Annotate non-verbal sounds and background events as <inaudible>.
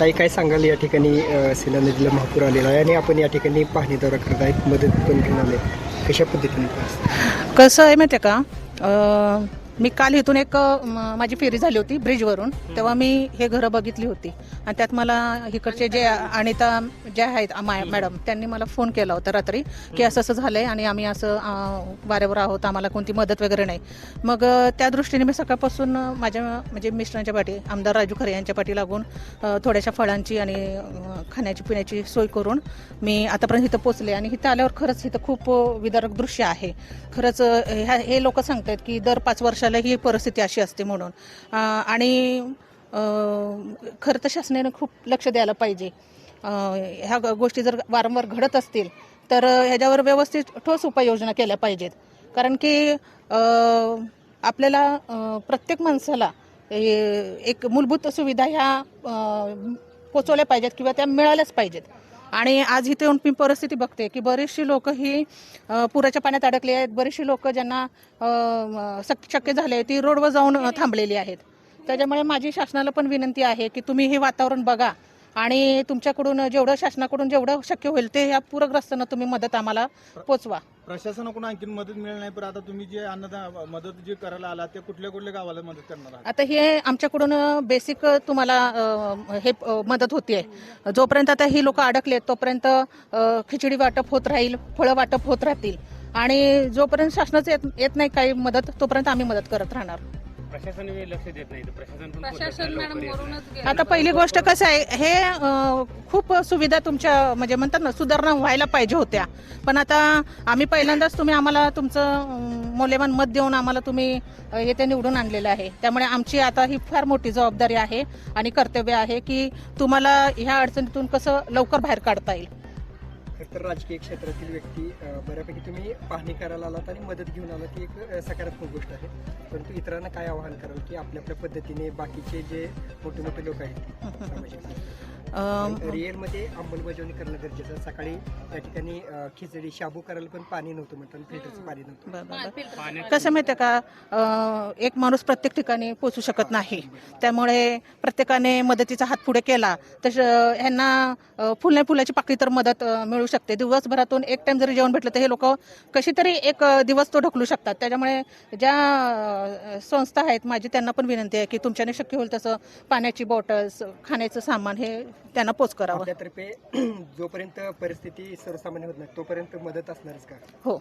ताई काय सांगाल या ठिकाणी सिला नदीला महापूर आलेला आहे आणि आपण या ठिकाणी पाहणी दौरा करत आहेत मदत पण घेऊन आले. कशा पद्धतीने कसं आहे माहिती आहे का मी काल इथून एक म- माझी फेरी झाली होती ब्रिजवरून. तेव्हा मी हे घरं बघितली होती. आणि त्यात मला इकडचे जे अनिता ज्या आहेत आ- मा- मॅडम त्यांनी मला फोन केला होता रात्री की असं असं झालंय आणि आम्ही असं अं, वाऱ्यावर आहोत आम्हाला कोणती मदत वगैरे नाही. मग अं, त्या दृष्टीने मी सकाळपासून अं, माझ्या म्हणजे मिस्टरांच्या पाठी आमदार राजू खरे यांच्या पाठी लागून अं, थोड्याशा फळांची आणि अं, खाण्याची पिण्याची सोय करून मी आतापर्यंत इथं पोचले आणि इथं आल्यावर खरंच इथं खूप अं, विदारक दृश्य आहे. खरंच अं, ह्या हे लोक सांगतात की दर पाच वर्ष वर्षाला ही परिस्थिती अशी असते म्हणून. आणि खरं तर शासनाने खूप लक्ष द्यायला पाहिजे. ह्या ग- गोष्टी जर वारंवार घडत असतील तर ह्याच्यावर व्यवस्थित ठोस उपाययोजना केल्या पाहिजेत. कारण की आपल्याला प्रत्येक माणसाला एक मूलभूत सुविधा ह्या पोचवल्या पाहिजेत किंवा त्या मिळाल्याच पाहिजेत. आणि आज इथे येऊन मी परिस्थिती बघते की बरीचशी लोक ही पुराच्या पाण्यात अडकली आहेत. बरीचशी लोक ज्यांना शक्य झाले ती रोडवर जाऊन थांबलेली आहेत. त्याच्यामुळे माझी शासनाला पण विनंती आहे की तुम्ही हे वातावरण बघा. आणि तुमच्याकडून जेवढं शासनाकडून जेवढं शक्य होईल ते या पूरग्रस्तांना तुम्ही मदत आम्हाला पोचवा. प्रशासनाकडून आणखी मदत मिळेल नाही पण आता तुम्ही जे अन्नदा मदत जे करायला आला ते कुठल्या कुठल्या गावाला मदत करणार आहात? आता हे आमच्याकडून बेसिक तुम्हाला अ, हे अ, मदत होतीये. जोपर्यंत आता ही लोक अडकलेत तोपर्यंत अ, खिचडी वाटप होत राहील फळं वाटप होत राहतील. आणि जोपर्यंत शासनाचं येत येत नाही काही मदत तोपर्यंत आम्ही मदत करत राहणार. प्रशासन लक्ष देत नाही प्रशासन पण प्रशासन लवकर मॅडम येत नाही. वरूनच गेलं. आता पहिली गोष्ट कसं आहे हे अ, खूप सुविधा तुमच्या म्हणजे म्हणतात ना सुधारणा व्हायला पाहिजे होत्या. पण आता आम्ही पहिल्यांदाच तुम्ही आम्हाला तुमचं अं, मौल्यवान मत देऊन आम्हाला तुम्ही अ, येथे निवडून आणलेलं आहे. त्यामुळे आमची आता ही फार मोठी जबाबदारी आहे आणि कर्तव्य आहे की तुम्हाला ह्या अडचणीतून कसं लवकर बाहेर काढता येईल. तर राजकीय क्षेत्रातील व्यक्ती बऱ्यापैकी तुम्ही पाहणी करायला आलात आणि मदत घेऊन आलात ही एक सकारात्मक गोष्ट आहे. परंतु इतरांना काय आवाहन कराल की आपल्या आपल्या पद्धतीने बाकीचे जे मोठे मोठे लोक आहेत <laughs> सामाजिक अं, रिअलमध्ये अंमलबजावणी करणं गरजेचं आहे. सकाळी त्या ठिकाणी खिचडी शाबू करायला पण पाणी नव्हतं म्हणतात फिल्टरचं पाणी नव्हतं. कसं माहितीये का? एक माणूस प्रत्येक ठिकाणी पोचू शकत नाही. त्यामुळे प्रत्येकाने मदतीचा हात पुढे केला तर ह्यांना अं, फुल नाही फुलाची पाकळी तर मदत मिळू शकते. दिवसभरातून एक टाइम जरी जेवण भेटलं तर हे लोक कशी तरी एक दिवस तो ढकलू शकतात. त्याच्यामुळे ज्या संस्था आहेत माझी त्यांना पण विनंती आहे की तुमच्याने शक्य होईल तसं पाण्याची बॉटल्स खाण्याचं सामान हे त्यांना पोच करावं. आपल्यातर्फे <clears throat> जोपर्यंत परिस्थिती सर्वसामान्य होत नाही तोपर्यंत मदत असणारच का? हो.